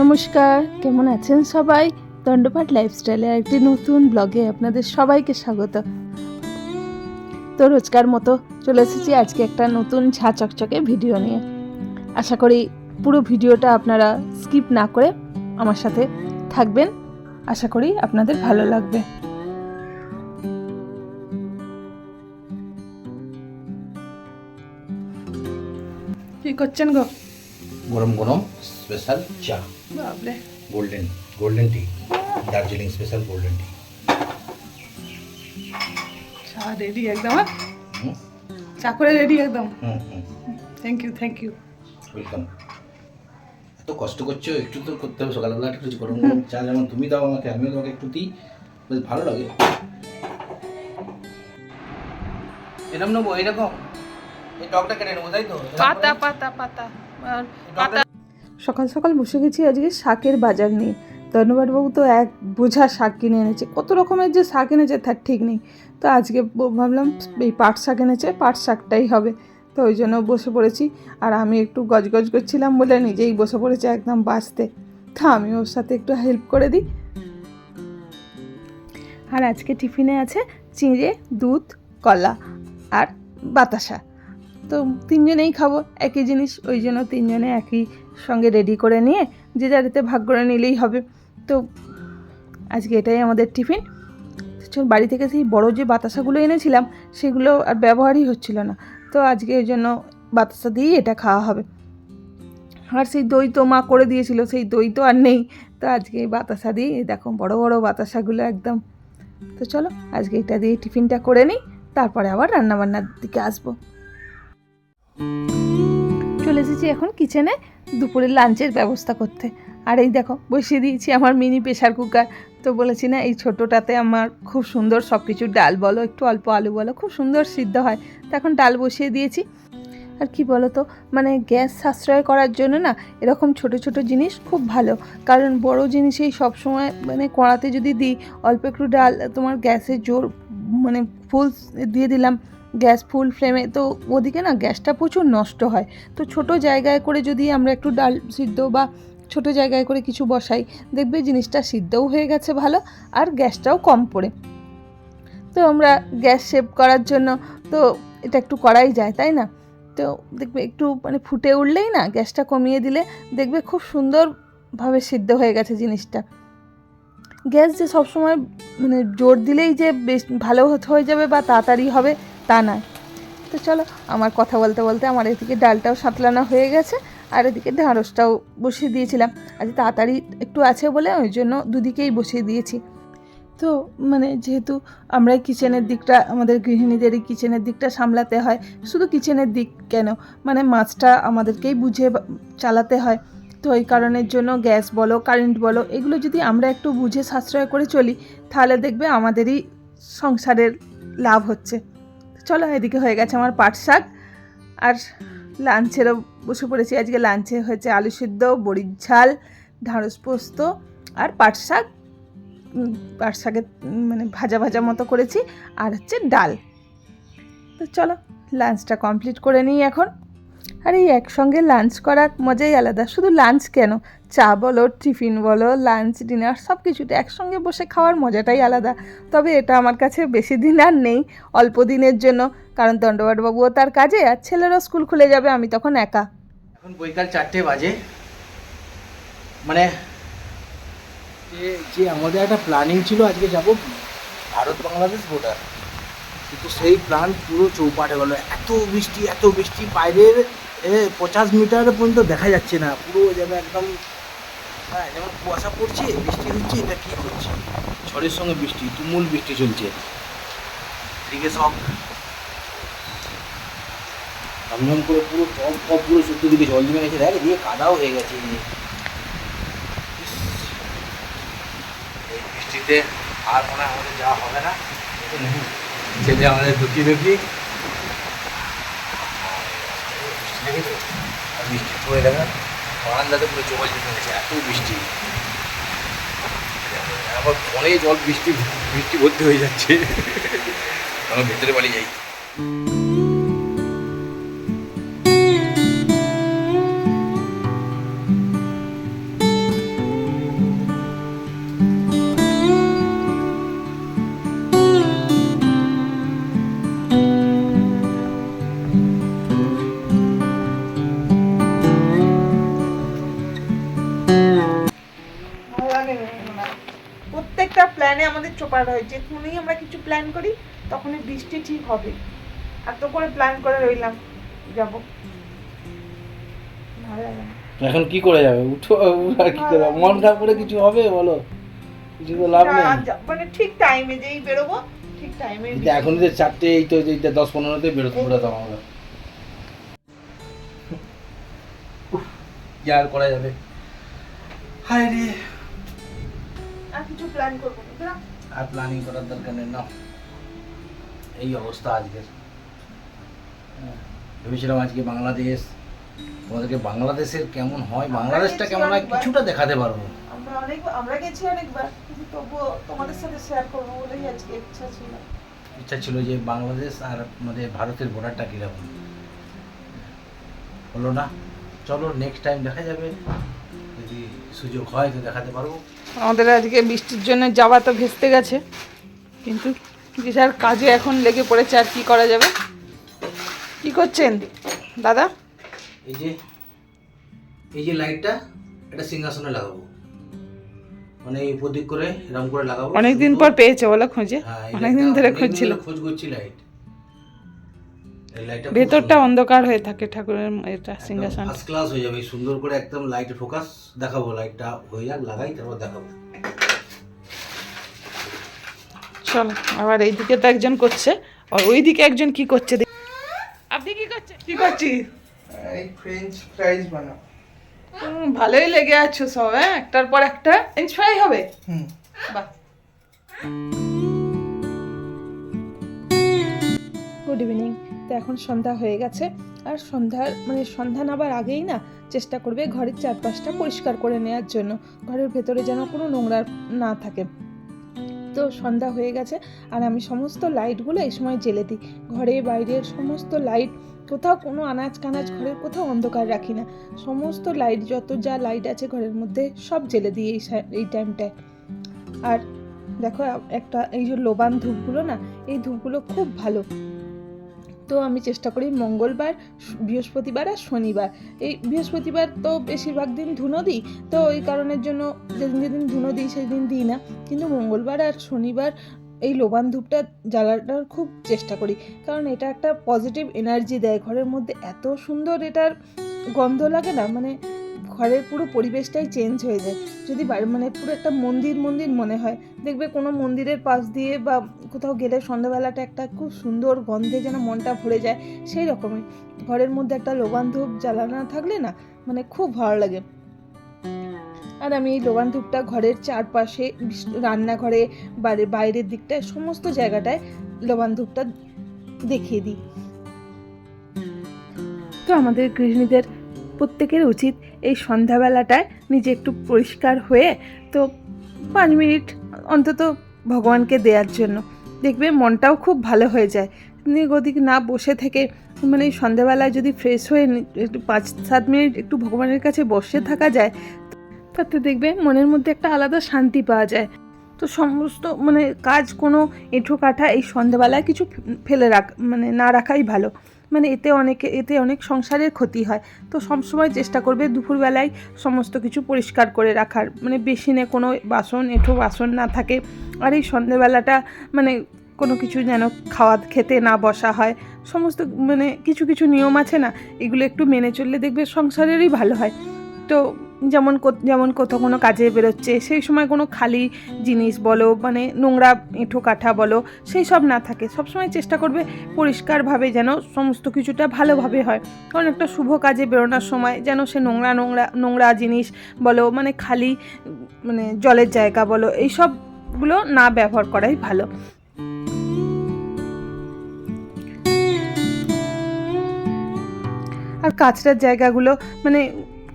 নমস্কার, কেমন আছেন সবাই? দণ্ডপাট লাইফস্টাইলের একটি নতুন ব্লগে আপনাদের সবাইকে স্বাগত। তো রোজকার মতো চলে এসেছি আজকে একটা নতুন ঝা চকচকে ভিডিও নিয়ে। আশা করি পুরো ভিডিওটা আপনারা স্কিপ না করে আমার সাথে থাকবেন। আশা করি আপনাদের ভালো লাগবে। কি করছেন গো? গরম গরম স্পেশাল চা। Golden golden tea Darjeeling special golden tea চা রেডি একদম আর চা করে রেডি একদম। হুম হুম। Thank you thank you welcome এত কষ্ট করছ একটু তো করতে হবে সকালবেলা একটু গরম গরম চা যেমন তুমি দাও আমাকে আমিও তোমাকে একটু দিই। বেশ ভালো লাগে। এরকম নেব এরকম এই টকটা কেটে নেব তাই তো? পাতা পাতা পাতা। সকাল সকাল বসে গেছি আজকে শাকের বাজার নিয়ে। ধন্যবাদবাবু তো এক বোঝা শাক কিনে এনেছে। কত রকমের যে শাক এনেছে তার ঠিক নেই। তো আজকে ভাবলাম এই পাট শাক এনেছে পাট শাকটাই হবে। তো ওই জন্য বসে পড়েছি। আর আমি একটু গজগজ করছিলাম বলে নিজেই বসে পড়েছি একদম বাঁচতে। তা আমি ওর সাথে একটু হেল্প করে দিই। আর আজকে টিফিনে আছে চিঁড়ে দুধ কলা আর বাতাসা। তো তিনজনেই খাব, একই জিনিস, ওই জন্য তিনজনে একই সঙ্গে রেডি করে নিয়ে যে যারিতে ভাগ করে নিলেই হবে। তো আজকে এটাই আমাদের টিফিন। বাড়ি থেকে সেই বড় যে বাতাসাগুলো এনেছিলাম, সেগুলো আর ব্যবহারই হচ্ছিল না। তো আজকে ওই জন্য বাতাসা দিয়েই এটা খাওয়া হবে। আর সেই দই তো মা করে দিয়েছিল, সেই দই তো আর নেই। তো আজকে এই বাতাসা দিয়ে দেখো বড় বড় বাতাসাগুলো একদম। তো চলো, আজকে এটা দিয়ে টিফিনটা করে নিই, তারপরে আবার রান্নাবান্নার দিকে আসব। চলে এসেছি এখন কিচেনে দুপুরের লাঞ্চের ব্যবস্থা করতে। আর এই দেখো, বসিয়ে দিয়েছি আমার মিনি প্রেশার কুকার তো বলেছি না, এই ছোটোটাতে আমার খুব সুন্দর সব কিছু ডাল বলো, একটু অল্প আলু বলো, খুব সুন্দর সিদ্ধ হয়। তো এখন ডাল বসিয়ে দিয়েছি। আর কি বলো তো মানে গ্যাস সাশ্রয় করার জন্য না, এরকম ছোট ছোট জিনিস খুব ভালো। কারণ বড় জিনিসেই সব সময় মানে কড়াতে যদি দিই, অল্প একটু ডাল, তোমার গ্যাসের জোর মানে ফুল দিয়ে দিলাম গ্যাস ফুল ফ্লেমে, তো ওদিকে না গ্যাসটা প্রচুর নষ্ট হয়। তো ছোট জায়গায় করে যদি আমরা একটু ডাল সিদ্ধ বা ছোট জায়গায় করে কিছু বসাই, দেখবে জিনিসটা সিদ্ধও হয়ে গেছে ভালো আর গ্যাসটাও কম পড়ে। তো আমরা গ্যাস সেভ করার জন্য, তো এটা একটু করাই যায়, তাই না? তো দেখবে একটু মানে ফুটে উঠলেই না গ্যাসটা কমিয়ে দিলে দেখবে খুব সুন্দরভাবে সিদ্ধ হয়ে গেছে জিনিসটা। গ্যাস যে সবসময় মানে জোর দিলেই যে বেশ ভালো হয়ে যাবে বা তাড়াতাড়ি হবে তা নয়। তো চলো, আমার কথা বলতে বলতে আমার এদিকে ডালটাও সাঁতলানো হয়ে গেছে, আর এদিকে ঢ্যাঁড়সটাও বসিয়ে দিয়েছিলাম। আজ তাড়াতাড়ি একটু আছে বলে ওই জন্য দুদিকেই বসিয়ে দিয়েছি। তো মানে যেহেতু আমরা কিচেনের দিকটা, আমাদের গৃহিণীদেরই কিচেনের দিকটা সামলাতে হয়, শুধু কিচেনের দিক কেন? মানে মাছটা আমাদেরকেই বুঝে চালাতে হয়। তো এই কারণের জন্য গ্যাস বলো, কারেন্ট বলো, এগুলো যদি আমরা একটু বুঝে সাশ্রয় করে চলি, তাহলে দেখবে আমাদেরই সংসারের লাভ হচ্ছে। চলো এদিকে হয়ে গেছে আমার পাট শাক। আর লাঞ্চেরও বসে পড়েছি। আজকে লাঞ্চে হয়েছে আলু সিদ্ধ, বড়ির ঝাল ঢাঁড়স পোস্ত আর পাট শাক। পাট শাকের মানে ভাজা ভাজা মতো করেছি। আর হচ্ছে ডাল। তো চলো, লাঞ্চটা কমপ্লিট করে নিই এখন। আর এই একসঙ্গে লাঞ্চ করার মজাই আলাদা। শুধু লাঞ্চ কেন? চা বলো টিফিন বলো লাঞ্চ ডিনার সব কিছুতে একসঙ্গে বসে খাওয়ার মজাটাই আলাদা। তবে এটা আমার কাছে বেশি দিন আর নেই অল্প দিনের জন্য। কারণ দণ্ডবাটবাবুও তার কাজে আর ছেলেরও স্কুল খুলে যাবে আমি তখন একা। এখন বৈকাল চারটে বাজে। মানে যে যে আমাদের একটা প্ল্যানিং ছিল আজকে যাব ভারত বাংলাদেশ বর্ডার কিন্তু সেই প্ল্যান পুরো চৌপাটে গেল। এত বৃষ্টি এত বৃষ্টি বাইরের এ, পঞ্চাশ মিটার পর্যন্ত দেখা যাচ্ছে না। পুরো যেন একদম হ্যাঁ যেমন কুয়াশা পড়ছে বৃষ্টি হচ্ছে এটা কি হচ্ছে ঝড়ের সঙ্গে বৃষ্টি তুমুল বৃষ্টি চলছে। এদিকে সব। ঝমঝম করে পুরো টপ টপ পুরো সত্যি দিকে জল জমে গেছে। দেখ দিয়ে কাদাও হয়ে গেছে। বৃষ্টিতে আর মনে হয় আমাদের যাওয়া হবে না। ছেলে আমাদের দুটি দুটি বৃষ্টি পড়ে দেখা, বারান্দাতে পুরো জল জমে গেছে, এত বৃষ্টি। আবার ফোনে জল বৃষ্টি বৃষ্টি ভর্তি হয়ে যাচ্ছে। আমার ভেতরে বাড়ি যাই। প্ল্যানে আমাদের চোপার হয়। যেখানেই আমরা কিছু প্ল্যান করি তখনই বৃষ্টি ঠিক হবে। এত করে প্ল্যান করে রইলাম যাব। এখন কি করে যাবে? উঠো আর কি করে? মন খারাপ করে কিছু হবে? বলো। কিছু তো লাভ নেই। মানে ঠিক টাইমে যেই বেরোবো ঠিক টাইমে এখন যে চারটে এই তো এই তো দশ পনেরোতে বেরোতে বেরোতাম আমরা কি আর করা যাবে। হায় রে। কিছু প্ল্যান করব না আর প্ল্যানিং করার দরকার নেই না এই অবস্থা আজকের। হ্যাঁ, ভেবেছিলাম আজকে বাংলাদেশ তোমাদেরকে বাংলাদেশের কেমন হয় বাংলাদেশটা কেমন হয় কিছুটা দেখাতে পারব। আমরা অনেক আমরা গেছি অনেকবার কিন্তু তবুও তোমাদের সাথে শেয়ার করব বলেই আজকে ইচ্ছা ছিল। ইচ্ছা ছিল যে বাংলাদেশ আর আমাদের ভারতের বর্ডারটা কীরকম। হলো না? চলো নেক্সট টাইম দেখা যাবে। যদি সুযোগ হয় তো দেখাতে পারব। আমাদের আজকে বৃষ্টির জন্য যাওয়া তো ভেস্তে গেছে। কিন্তু বিশাল কাজে এখন লেগে পড়েছে আর কি করা যাবে? কি করছেন দাদা? এই যে এই যে লাইটটা এটা সিংহাসনে লাগাবো। মানে এই উপর দিক করে এরকম করে লাগাবো। অনেকদিন পর পেয়েছে বলো খুঁজে। হ্যাঁ, অনেকদিন ধরে খুঁজছিল। খোঁজ করছি লাইট। ভেতরটা অন্ধকার হয়ে থাকে ঠাকুরের এটা সিংহাসন। ফার্স্ট ক্লাস হয়ে যাবে সুন্দর করে একদম লাইট ফোকাস দেখাবো লাইটটা হয়ে যাক লাগাই তারপর দেখাবো। চলো আবার এইদিকে তো একজন করছে আর ওইদিকে একজন কি করছে দেখ- আপনি কি করছেন কি করছিস? এই ফ্রেঞ্চ ফ্রাইজ বানাও। হুম, ভালোই লেগে আছো সব হ্যাঁ? একটার পর একটা ফ্রেঞ্চ ফ্রাই হবে? হুম। বাহ। তো এখন সন্ধ্যা হয়ে গেছে। আর সন্ধ্যার মানে সন্ধ্যা নাবার আগেই না চেষ্টা করবে ঘরের চারপাশটা পরিষ্কার করে নেওয়ার জন্য। ঘরের ভেতরে যেন কোনো নোংরা না থাকে। তো সন্ধ্যা হয়ে গেছে আর আমি সমস্ত লাইটগুলো এই সময় জ্বেলে দিই। ঘরে বাইরের সমস্ত লাইট, কোথাও কোনো আনাজ কানাজ ঘরের কোথাও অন্ধকার রাখি না। সমস্ত লাইট, যত যা লাইট আছে ঘরের মধ্যে সব জ্বেলে দিই এই এই টাইমটায়। আর দেখো, একটা এই যে লোবান ধূপগুলো না, এই ধূপগুলো খুব ভালো। তো আমি চেষ্টা করি মঙ্গলবার বৃহস্পতিবার আর শনিবার। এই বৃহস্পতিবার তো বেশিরভাগ দিন ধুনো দিই, তো এই কারণের জন্য যেদিন যেদিন ধুনো দিই সেই দিন দিই না। কিন্তু মঙ্গলবার আর শনিবার এই লোবান ধূপটা জ্বালাটার খুব চেষ্টা করি, কারণ এটা একটা পজিটিভ এনার্জি দেয়। ঘরের মধ্যে এত সুন্দর এটার গন্ধ লাগে না মানে ঘরের পুরো পরিবেশটাই চেঞ্জ হয়ে যায়। যদি মানে পুরো একটা মন্দির মন্দির মনে হয়, দেখবে কোনো মন্দিরের পাশ দিয়ে বা কোথাও গেলে সন্ধ্যাবেলাটা একটা খুব সুন্দর গন্ধে যেন মনটা ভরে যায়, সেই রকমই। ঘরের মধ্যে একটা লোবান ধূপ জ্বালানো থাকলে না মানে খুব ভালো লাগে। আর আমি এই লোবান ধূপটা ঘরের চারপাশে রান্নাঘরে বাইরে বাইরের দিকটায়, সমস্ত জায়গাটায় লোবান ধূপটা দেখিয়ে দিই। তো আমাদের গৃহিণীদের প্রত্যেকের উচিত এই সন্ধ্যাবেলাটায় নিজে একটু পরিষ্কার হয়ে তো পাঁচ মিনিট অন্তত ভগবানকে দেওয়ার জন্য। দেখবে মনটাও খুব ভালো হয়ে যায়। এদিক ওদিক না বসে থেকে মানে সন্ধ্যাবেলায় যদি ফ্রেশ হয়ে একটু পাঁচ, সাত মিনিট একটু ভগবানের কাছে বসে থাকা যায়, তাতে দেখবে মনের মধ্যে একটা আলাদা শান্তি পাওয়া যায়। তো সমস্ত মানে কাজ কোনো এঁঠো কাঠা এই সন্ধ্যাবেলায় কিছু ফেলে রাখ মানে না রাখাই ভালো। মানে এতে অনেকে, এতে অনেক সংসারের ক্ষতি হয়। তো সবসময় চেষ্টা করবে দুপুরবেলায় সমস্ত কিছু পরিষ্কার করে রাখার। মানে বেসিনে কোনো বাসন, এঁঠো বাসন না থাকে। আর এই সন্ধেবেলাটা মানে কোনো কিছু যেন খাওয়া, খেতে না বসা হয়। সমস্ত মানে কিছু কিছু নিয়ম আছে না? এগুলো একটু মেনে চললে দেখবে সংসারেরই ভালো হয়। তো যেমন যেমন কোথাও কোনো কাজে বেরোচ্ছে, সেই সময় কোনো খালি জিনিস বলো মানে নোংরা এঁঠো কাঠা বলো, সেই সব না থাকে। সবসময় চেষ্টা করবে পরিষ্কারভাবে যেন সমস্ত কিছুটা ভালোভাবে হয়। কারণ একটা শুভ কাজে বেরোনোর সময় যেন সে নোংরা নোংরা নোংরা জিনিস বলো মানে খালি মানে জলের জায়গা বলো, এই সবগুলো না ব্যবহার করাই ভালো। আর কাঁচরার জায়গাগুলো মানে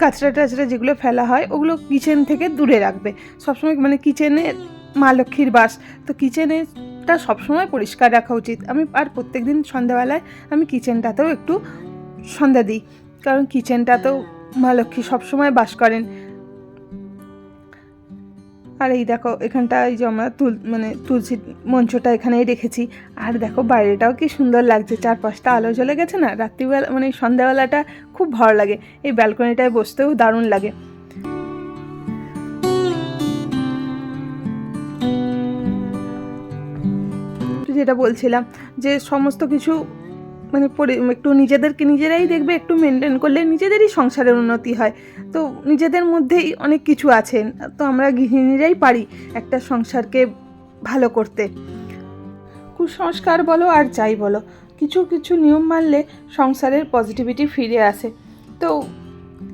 কাঁচরা টাচড়া যেগুলো ফেলা হয়, ওগুলো কিচেন থেকে দূরে রাখবে। সবসময় মানে কিচেনে মা লক্ষ্মীর বাস, তো কিচেনেটা সবসময় পরিষ্কার রাখা উচিত। আমি আর প্রত্যেক দিন সন্ধ্যাবেলায় আমি কিচেনটাতেও একটু সন্ধ্যা দিই, কারণ কিচেনটাতেও মা লক্ষ্মী সবসময় বাস করেন। আর এই দেখো, এখানটা এই যে আমরা তুল মানে তুলসী মঞ্চটা এখানেই রেখেছি। আর দেখো, বাইরেটাও কি সুন্দর লাগছে, চারপাশটা আলো জ্বলে গেছে না? রাত্রিবেলা মানে সন্ধ্যাবেলাটা খুব ভালো লাগে, এই ব্যালকনিটায় বসতেও দারুণ লাগে। যেটা বলছিলাম যে সমস্ত কিছু মানে পরি একটু নিজেদেরকে নিজেরাই দেখবে একটু মেনটেন করলে নিজেদেরই সংসারের উন্নতি হয়। তো নিজেদের মধ্যেই অনেক কিছু আছে তো আমরা গৃহিণীরাই পারি একটা সংসারকে ভালো করতে। কুসংস্কার বলো আর যাই বলো কিছু কিছু নিয়ম মানলে সংসারের পজিটিভিটি ফিরে আসে। তো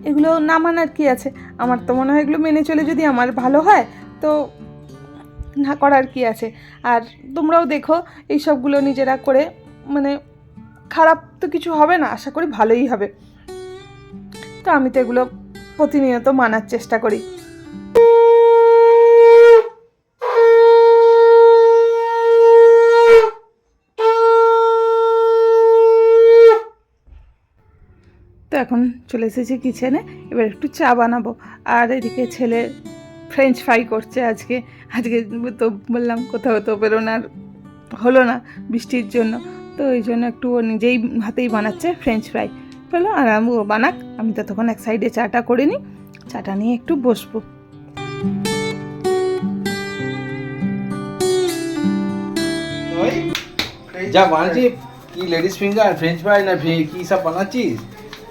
এগুলো না মানার কি আছে? আমার তো মনে হয় এগুলো মেনে চলে যদি আমার ভালো হয় তো না করার কি আছে? আর তোমরাও দেখো এই সবগুলো নিজেরা করে মানে খারাপ তো কিছু হবে না, আশা করি ভালোই হবে। তো আমি তো এগুলো প্রতিনিয়ত মানার চেষ্টা করি। তো এখন চলে এসেছি কিচেনে, এবার একটু চা বানাবো। আর এদিকে ছেলে ফ্রেঞ্চ ফ্রাই করছে আজকে। আজকে তো বললাম কোথাও তো বেরোনার হলো না বৃষ্টির জন্য। তো ওই জন্য একটু ও নিজেই হাতেই বানাচ্ছে ফ্রেঞ্চ ফ্রাই বলল আর আমি ও বানাক আমি তো তখন এক সাইডে চাটা করে নিই চাটা নিয়ে একটু বসবো। যা বানাচ্ছি কি লেডিস ফিঙ্গার ফ্রেঞ্চ ফ্রাই না কি সব বানাচ্ছিস?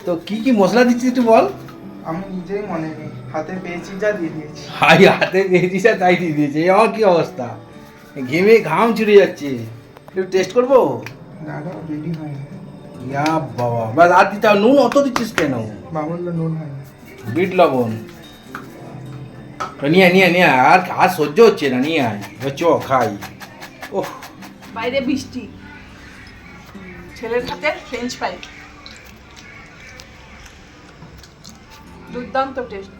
তো কি কি মশলা দিচ্ছিস একটু বল। আমি নিজেই মনে নেই হাতে পেয়েছি যা দিয়ে দিয়েছি। হাই হাতে দিয়েছিস আর তাই দিয়ে দিয়েছে এ আমার কি অবস্থা? ঘেমে ঘাম ছুটে যাচ্ছে। একটু টেস্ট করব? না। রেডি ইয়া বাবা। বাস আর দিতে নুন অত দিচ্ছিস কেন? বাবুল নুন হয়নি বিট লবণ। নিয়ে নিয়ে নিয়ে আর আর সহ্য হচ্ছে না নিয়ে আয়। চ খাই। ওহ বাইরে বৃষ্টি। ছেলের হাতে ফ্রেঞ্চ ফ্রাই দুর্দান্ত টেস্ট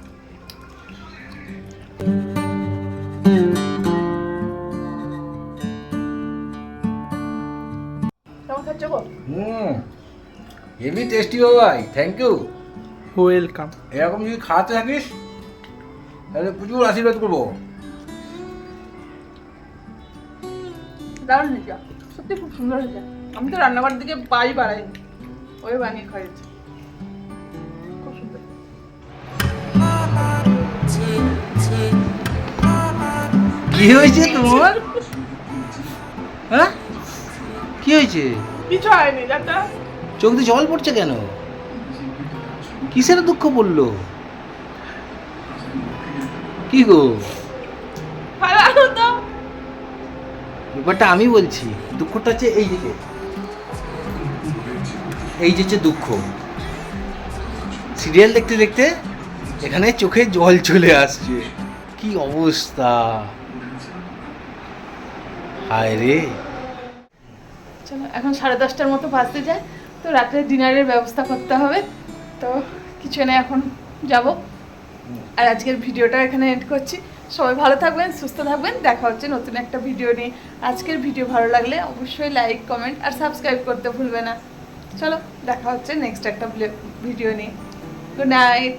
গো হুম হেভি টেস্টি ভাই থ্যাংক ইউ ওয়েলকাম এরকম যদি খাওয়াতে থাকিস তাহলে প্রচুর আশীর্বাদ করব। দারুণ সত্যি খুব সুন্দর হয়েছে। আমি তো রান্নাঘর দিকে পাই বাড়াইনি ওই বানিয়ে খাইয়েছি খুব সুন্দর। কি হয়েছে তোমার হ্যাঁ? কি হয়েছে? কিছু হয়নি দাদা চোখ দিয়ে জল পড়ছে কেন? কিসের দুঃখ পড়ল? কি গো? ব্যাপারটা আমি বলছি দুঃখটা হচ্ছে এই যে এই যে হচ্ছে দুঃখ। সিরিয়াল দেখতে দেখতে এখানে চোখে জল চলে আসছে। কি অবস্থা? হায় রে। চলো এখন সাড়ে দশটার মতো বাজতে যায়, তো রাত্রে ডিনারের ব্যবস্থা করতে হবে, তো কিচেনে এখন যাব। আর আজকের ভিডিওটা এখানে এন্ড করছি। সবাই ভালো থাকবেন, সুস্থ থাকবেন, দেখা হচ্ছে নতুন একটা ভিডিও নিয়ে। আজকের ভিডিও ভালো লাগলে অবশ্যই লাইক কমেন্ট আর সাবস্ক্রাইব করতে ভুলবে না। চলো, দেখা হচ্ছে নেক্সট একটা ভিডিও নিয়ে। Good night